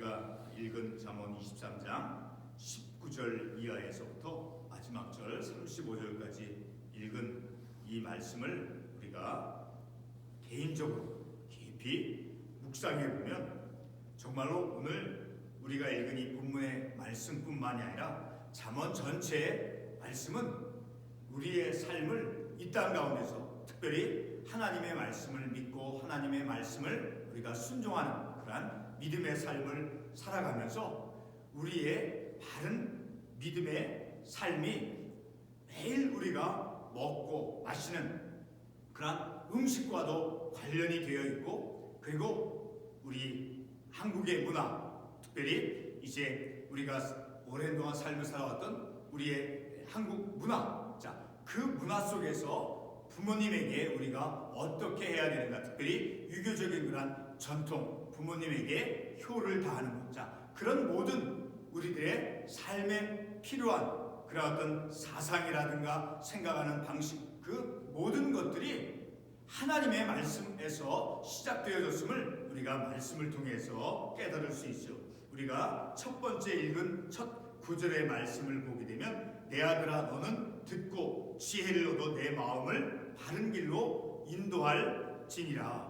우리가 읽은 잠언 23장 19절 이하에서부터 마지막 절 35절까지 읽은 이 말씀을 우리가 개인적으로 깊이 묵상해 보면 정말로 오늘 우리가 읽은 이 본문의 말씀뿐만이 아니라 잠언 전체의 말씀은 우리의 삶을 이 땅 가운데서 특별히 하나님의 말씀을 믿고 하나님의 말씀을 우리가 순종하는 그러한 믿음의 삶을 살아가면서 우리의 바른 믿음의 삶이 매일 우리가 먹고 마시는 그러한 음식과도 관련이 되어 있고 그리고 우리 한국의 문화 특별히 이제 우리가 오랜 동안 삶을 살아왔던 우리의 한국 문화 자그 문화 속에서 부모님에게 우리가 어떻게 해야 되는가 특별히 유교적인 그런 전통 부모님에게 효를 다하는 것. 자 그런 모든 우리들의 삶에 필요한 그런 어떤 사상이라든가 생각하는 방식 그 모든 것들이 하나님의 말씀에서 시작되어졌음을 우리가 말씀을 통해서 깨달을 수 있죠. 우리가 첫 번째 읽은 첫 구절의 말씀을 보게 되면 내 아들아 너는 듣고 지혜를 얻어 내 마음을 바른 길로 인도할 지니라.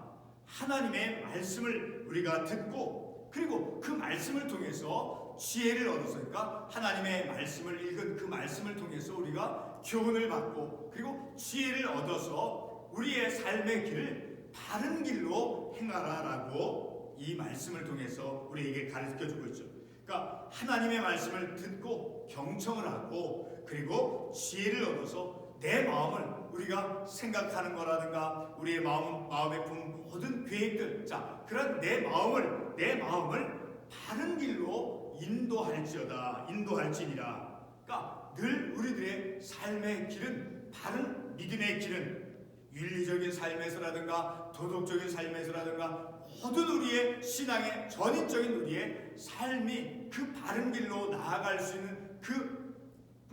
하나님의 말씀을 우리가 듣고 그리고 그 말씀을 통해서 지혜를 얻었으니까 하나님의 말씀을 읽은 그 말씀을 통해서 우리가 교훈을 받고 그리고 지혜를 얻어서 우리의 삶의 길을 바른 길로 행하라라고 이 말씀을 통해서 우리에게 가르쳐 주고 있죠. 그러니까 하나님의 말씀을 듣고 경청을 하고 그리고 지혜를 얻어서 내 마음을 우리가 생각하는 거라든가 우리의 마음 마음에 품 모든 계획들 자 그런 내 마음을 내 마음을 바른 길로 인도할지어다 인도할지니라. 그러니까 늘 우리들의 삶의 길은 바른 믿음의 길은 윤리적인 삶에서라든가 도덕적인 삶에서라든가 모든 우리의 신앙의 전인적인 우리의 삶이 그 바른 길로 나아갈 수 있는 그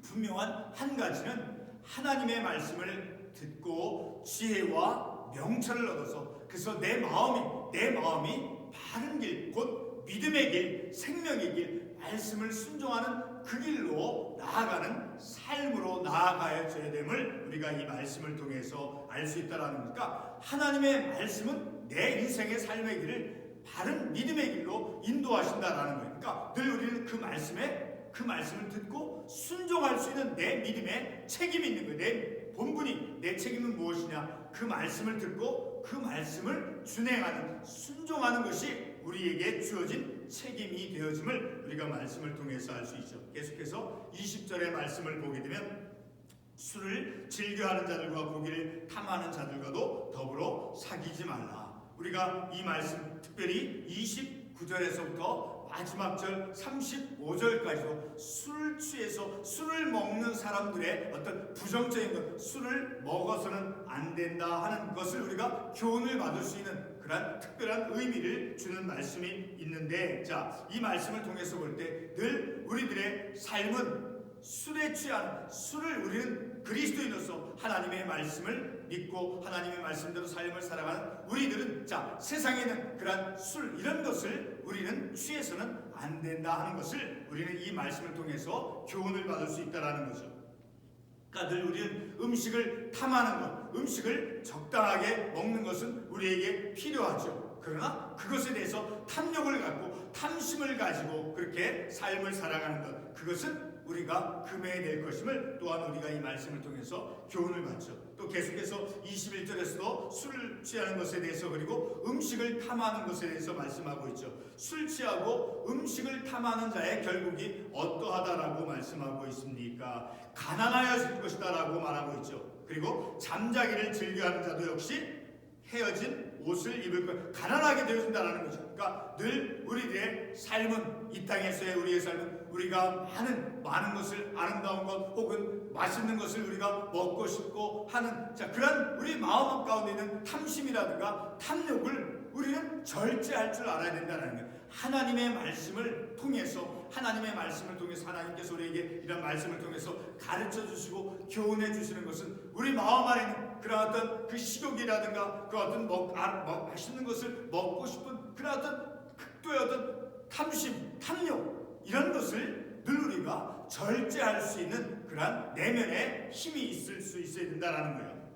분명한 한 가지는 하나님의 말씀을 듣고 지혜와 명철을 얻어서 그래서 내 마음이 내 마음이 바른 길, 곧 믿음의 길, 생명의 길, 말씀을 순종하는 그 길로 나아가는 삶으로 나아가야 됨을 우리가 이 말씀을 통해서 알 수 있다라는 거니까 하나님의 말씀은 내 인생의 삶의 길을 바른 믿음의 길로 인도하신다라는. 그러니까 늘 우리는 그 말씀에 그 말씀을 듣고 순종할 수 있는 내 믿음에 책임이 있는 거예요. 내 본분이 내 책임은 무엇이냐? 그 말씀을 듣고 그 말씀을 준행하는 순종하는 것이 우리에게 주어진 책임이 되어짐을 우리가 말씀을 통해서 알 수 있죠. 계속해서 20절의 말씀을 보게 되면 술을 즐겨하는 자들과 고기를 탐하는 자들과도 더불어 사귀지 말라. 우리가 이 말씀 특별히 29절에서부터 마지막 절 35절까지도 술 취해서 술을 먹는 사람들의 어떤 부정적인 것, 술을 먹어서는 안 된다 하는 것을 우리가 교훈을 받을 수 있는 그런 특별한 의미를 주는 말씀이 있는데, 자, 이 말씀을 통해서 볼 때 늘 우리들의 삶은 술에 취한 술을 우리는 그리스도인으로서 하나님의 말씀을 믿고 하나님의 말씀대로 삶을 살아가는 우리들은 자 세상에는 그러한 술 이런 것을 우리는 취해서는 안 된다 하는 것을 우리는 이 말씀을 통해서 교훈을 받을 수 있다라는 거죠. 그러니까 늘 우리는 음식을 탐하는 것, 음식을 적당하게 먹는 것은 우리에게 필요하죠. 그러나 그것에 대해서 탐욕을 갖고 탐심을 가지고 그렇게 삶을 살아가는 것, 그것은 우리가 금해야 될 것임을 또한 우리가 이 말씀을 통해서 교훈을 받죠. 또 계속해서 21절에서도 술을 취하는 것에 대해서 그리고 음식을 탐하는 것에 대해서 말씀하고 있죠. 술 취하고 음식을 탐하는 자의 결국이 어떠하다라고 말씀하고 있습니까? 가난하여 질 것이다라고 말하고 있죠. 그리고 잠자기를 즐겨하는 자도 역시 헤어진 옷을 입을 것, 가난하게 되어진다는 거죠. 그러니까 늘 우리들의 삶은 이 땅에서의 우리의 삶은 우리가 많은 많은 것을 아름다운 것 혹은 맛있는 것을 우리가 먹고 싶고 하는 자 그런 우리 마음 가운데 있는 탐심이라든가 탐욕을 우리는 절제할 줄 알아야 된다는 거예요. 하나님의 말씀을 통해서 하나님의 말씀을 통해서 하나님께서 우리에게 이런 말씀을 통해서 가르쳐 주시고 교훈해 주시는 것은 우리 마음 안에 있는 그런 어떤 그 식욕이라든가 그 어떤 먹, 아, 먹 맛있는 것을 먹고 싶은 그런 어떤 극도의 어떤 탐심, 탐욕 이런 것을 늘 우리가 절제할 수 있는 그러한 내면의 힘이 있을 수 있어야 된다라는 거예요.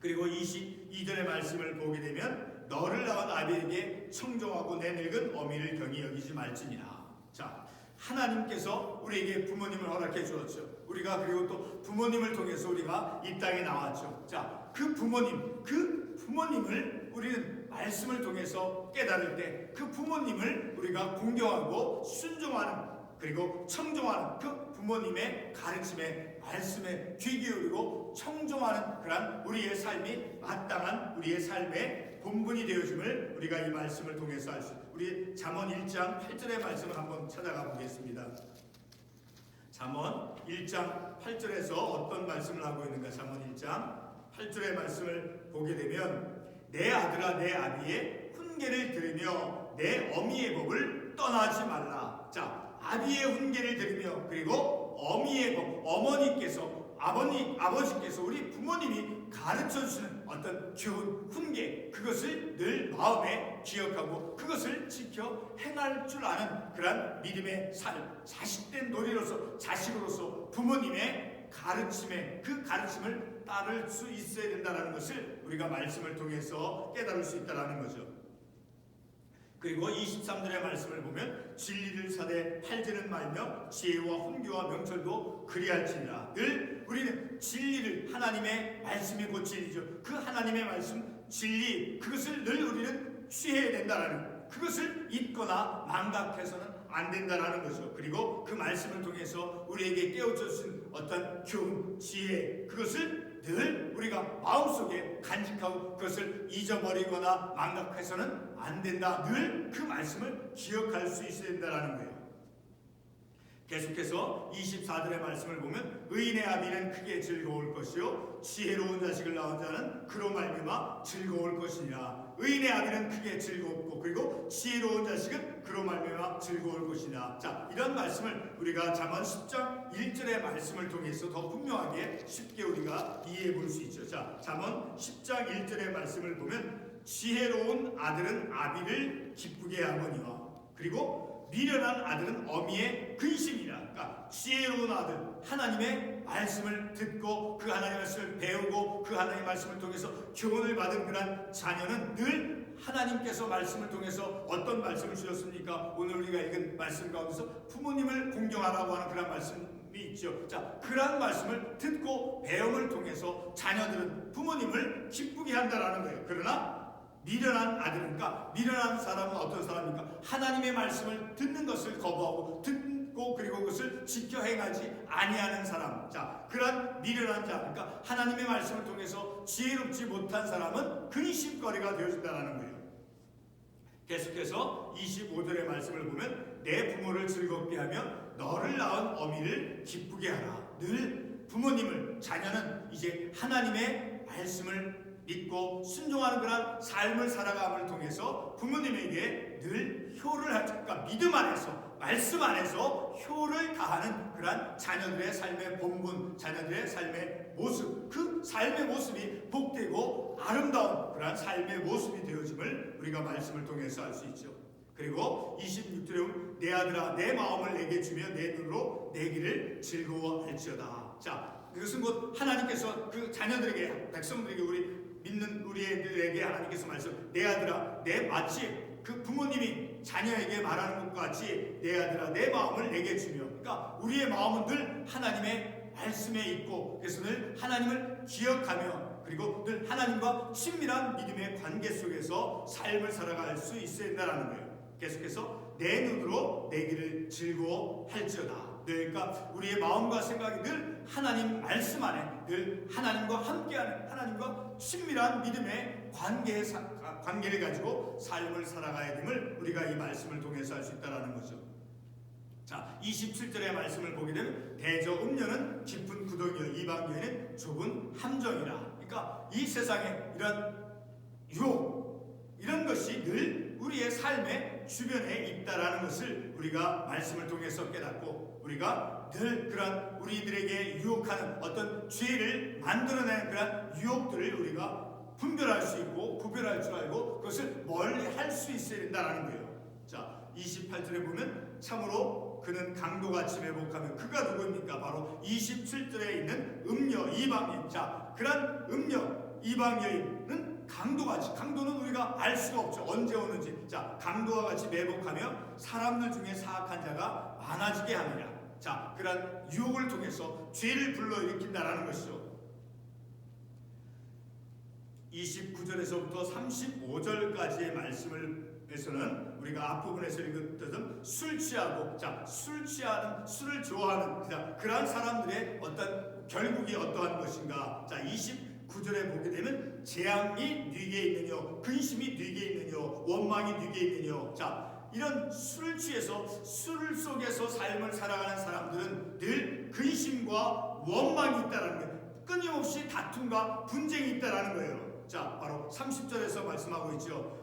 그리고 22절의 말씀을 보게 되면 너를 낳은 아비에게 청종하고 내 늙은 어미를 경히 여기지 말지니라. 자, 하나님께서 우리에게 부모님을 허락해 주었죠. 우리가 그리고 또 부모님을 통해서 우리가 이 땅에 나왔죠. 자, 그 부모님, 그 부모님을 우리는 말씀을 통해서 깨달을 때 그 부모님을 우리가 공경하고 순종하는 그리고 청종하는 그 부모님의 가르침에 말씀에 귀 기울이고 청종하는 그러한 우리의 삶이 마땅한 우리의 삶의 본분이 되어줌을 우리가 이 말씀을 통해서 알수 우리 잠언 1장 8절의 말씀을 한번 찾아가 보겠습니다. 잠언 1장 8절에서 어떤 말씀을 하고 있는가? 잠언 1장 8절의 말씀을 보게 되면 내 아들아 내 아비의 훈계를 들으며 내 어미의 법을 떠나지 말라. 자, 아비의 훈계를 들으며 그리고 어미의 법, 어머니께서 아버님, 아버지께서 우리 부모님이 가르쳐 주시는 어떤 교훈, 훈계 그것을 늘 마음에 기억하고 그것을 지켜 행할 줄 아는 그러한 믿음의 삶, 자식된 놀이로서 자식으로서 부모님의 가르침에 그 가르침을 따를 수 있어야 된다는 것을 우리가 말씀을 통해서 깨달을 수 있다는 거죠. 그리고 23절의 말씀을 보면 진리를 사대 팔지는 말며 지혜와 훈교와 명철도 그리할지니라 늘 우리는 진리를 하나님의 말씀이 곧 진리죠 그 하나님의 말씀 진리 그것을 늘 우리는 취해야 된다라는 그것을 잊거나 망각해서는 안 된다라는 거죠 그리고 그 말씀을 통해서 우리에게 깨우쳐 주신 어떤 교훈 지혜 그것을 늘 우리가 마음속에 간직하고 그것을 잊어버리거나 망각해서는 안 된다. 늘 그 말씀을 기억할 수 있어야 된다는 거예요. 계속해서 24절의 말씀을 보면 의인의 아비는 크게 즐거울 것이요 지혜로운 자식을 낳은 자는 그로 말미암아 즐거울 것이니라. 의인의 아비는 크게 즐겁고 그리고 지혜로운 자식은 그로 말미암아 즐거울 것이냐 자 이런 말씀을 우리가 잠언 10장 1절의 말씀을 통해서 더 분명하게 쉽게 우리가 이해해 볼 수 있죠. 자 잠언 10장 1절의 말씀을 보면 지혜로운 아들은 아비를 기쁘게 하거니와 그리고 미련한 아들은 어미의 근심이라. 그러니까 지혜로운 아들, 하나님의 말씀을 듣고 그 하나님의 말씀을 배우고 그 하나님의 말씀을 통해서 교훈을 받은 그런 자녀는 늘 하나님께서 말씀을 통해서 어떤 말씀을 주셨습니까? 오늘 우리가 읽은 말씀 가운데서 부모님을 공경하라고 하는 그런 말씀이 있죠. 자, 그러한 말씀을 듣고 배움을 통해서 자녀들은 부모님을 기쁘게 한다라는 거예요. 그러나 미련한 그러니까 미련한 사람은 어떤 사람입니까? 하나님의 말씀을 듣는 것을 거부하고 듣고 그리고 그것을 지켜 행하지 아니하는 사람. 자, 그러한 미련한 자, 그러니까 하나님의 말씀을 통해서 지혜롭지 못한 사람은 근심거리가 되어진다는 거예요. 계속해서 25절의 말씀을 보면 내 부모를 즐겁게 하며 너를 낳은 어미를 기쁘게 하라. 늘 부모님을 자녀는 이제 하나님의 말씀을 믿고 순종하는 그런 삶을 살아감을 통해서 부모님에게 늘 효를 할, 그러니까 믿음 안에서 말씀 안에서 효를 다하는 그러한 자녀들의 삶의 본분, 자녀들의 삶의 모습, 그 삶의 모습이 복되고 아름다운 그러한 삶의 모습이 되어짐을 우리가 말씀을 통해서 알 수 있죠. 그리고 26절에 내 아들아 내 마음을 내게 주며 내 눈으로 내 길을 즐거워할지어다. 자, 그것은 곧 하나님께서 그 자녀들에게 백성들에게 우리 믿는 우리들에게 하나님께서 말씀 내 아들아 내 마치 그 부모님이 자녀에게 말하는 것과 같이 내 아들아 내 마음을 내게 주며 그러니까 우리의 마음은 늘 하나님의 말씀에 있고 그래서 늘 하나님을 기억하며 그리고 늘 하나님과 친밀한 믿음의 관계 속에서 삶을 살아갈 수 있어야 된다는 거예요. 계속해서 내 눈으로 내 길을 즐거워할지어다. 네, 그러니까 우리의 마음과 생각이 늘 하나님 말씀 안에 늘 하나님과 함께하는 하나님과 친밀한 믿음의 관계의 사, 관계를 가지고 삶을 살아가야 됨을 우리가 이 말씀을 통해서 알 수 있다라는 거죠. 자, 27절의 말씀을 보게 되면 대저 음녀는 깊은 구덩이요 이방 교회는 좁은 함정이라. 그러니까 이 세상에 이런 유혹 이런 것이 늘 우리의 삶의 주변에 있다라는 것을 우리가 말씀을 통해서 깨닫고 우리가 늘 그런 우리들에게 유혹하는 어떤 죄를 만들어내는 그런 유혹들을 우리가 분별할 수 있고 구별할 줄 알고 그것을 멀리 할 수 있어야 된다는 거예요. 자, 28절에 보면 참으로 그는 강도같이 매복하며 그가 누구입니까? 바로 27절에 있는 음녀 이방인. 자, 그런 음녀 이방 여인은 강도같이 강도는 우리가 알 수가 없죠. 언제 오는지. 자, 강도와 같이 매복하며 사람들 중에 사악한 자가 많아지게 합니다. 자, 그런 유혹을 통해서 죄를 불러일으킨다라는 것이죠. 29절에서부터 35절까지의 말씀을 에서는 우리가 앞부분에서 읽었던 술 취하고 자술 취하는 술을 좋아하는 자 그러한 사람들의 어떤 결국이 어떠한 것인가 자 29절에 보게 되면 재앙이 네게 있느뇨 근심이 네게 있느뇨 원망이 네게 있느뇨 자 이런 술을 취해서 술 속에서 삶을 살아가는 사람들은 늘 근심과 원망이 있다라는 거예요 끊임없이 다툼과 분쟁이 있다라는 거예요 자 바로 30절에서 말씀하고 있죠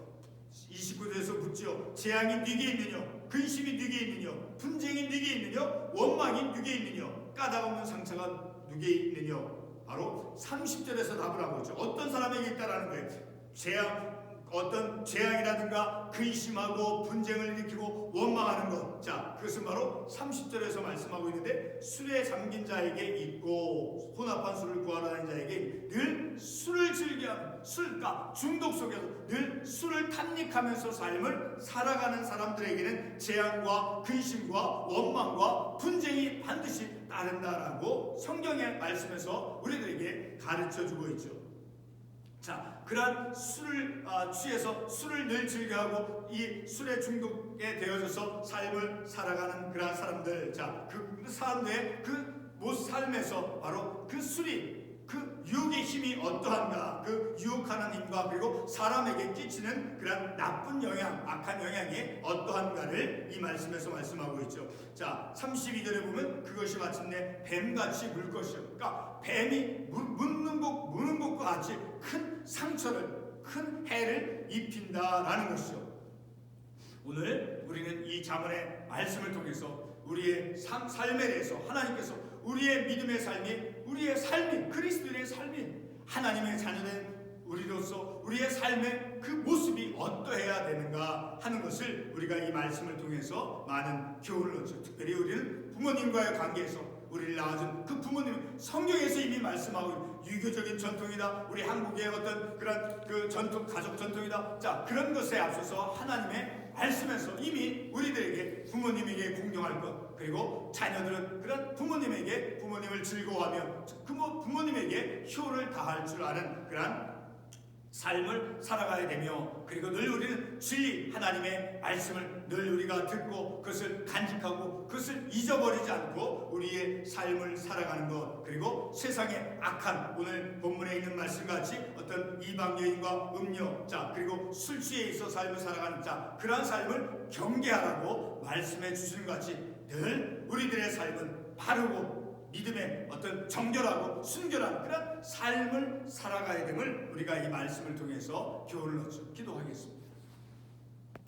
29절에서 묻죠. 재앙이 네게 있느냐? 근심이 네게 있느냐? 분쟁이 네게 있느냐? 원망이 네게 있느냐? 까닭없는 상처가 네게 있느냐? 바로 30절에서 답을 하고 있죠. 어떤 사람에게 있다라는 거예요. 재앙 어떤 재앙이라든가 근심하고 분쟁을 일으키고 원망하는 것. 자, 그것은 바로 30절에서 말씀하고 있는데 술에 잠긴 자에게 있고 혼합한 술을 구하러 다니는 자에게 늘 술을 즐겨 술과 중독 속에서 늘 술을 탐닉하면서 삶을 살아가는 사람들에게는 재앙과 근심과 원망과 분쟁이 반드시 따른다라고 성경의 말씀에서 우리들에게 가르쳐 주고 있죠. 자, 그러한 술을 아, 취해서 술을 늘 즐겨하고 이 술에 중독에 되어져서 삶을 살아가는 그러한 사람들, 자, 그 사람들의 그 못 삶에서 바로 그 술이 그 유혹의 힘이 어떠한가, 그 유혹하는 힘과 그리고 사람에게 끼치는 그런 나쁜 영향, 악한 영향이 어떠한가를 이 말씀에서 말씀하고 있죠. 자, 32절에 보면 그것이 마침내 뱀같이 물 것이요. 그러니까 뱀이 물, 묻는 것, 무는 것과 같이 큰 상처를, 큰 해를 입힌다라는 것이죠. 오늘 우리는 이 자문의 말씀을 통해서 우리의 삶, 삶에 대해서 하나님께서 우리의 믿음의 삶이 우리의 삶이 그리스도의 삶이 하나님의 자녀된 우리로서 우리의 삶의 그 모습이 어떠해야 되는가 하는 것을 우리가 이 말씀을 통해서 많은 교훈을 얻죠. 특별히 우리는 부모님과의 관계에서 우리를 낳아준 그 부모님 성경에서 이미 말씀하고 유교적인 전통이다. 우리 한국의 어떤 그런 그 전통 가족 전통이다. 자 그런 것에 앞서서 하나님의 말씀에서 이미 우리들에게 부모님에게 공경할 것 그리고 자녀들은 그런 부모님에게 부모님을 즐거워하며 그 부모님에게 효를 다할 줄 아는 그런 삶을 살아가야 되며 그리고 늘 우리는 진리 하나님의 말씀을 늘 우리가 듣고 그것을 간직하고 그것을 잊어버리지 않고 우리의 삶을 살아가는 것 그리고 세상의 악한 오늘 본문에 있는 말씀같이 어떤 이방 여인과 음료 자 그리고 술 취해 있어 삶을 살아가는 자 그러한 삶을 경계하라고 말씀해 주시는 것 같이 늘 우리들의 삶은 바르고 믿음의 어떤 정결하고 순결한 그런 삶을 살아가야 됨을 우리가 이 말씀을 통해서 교훈을 얻죠. 기도하겠습니다.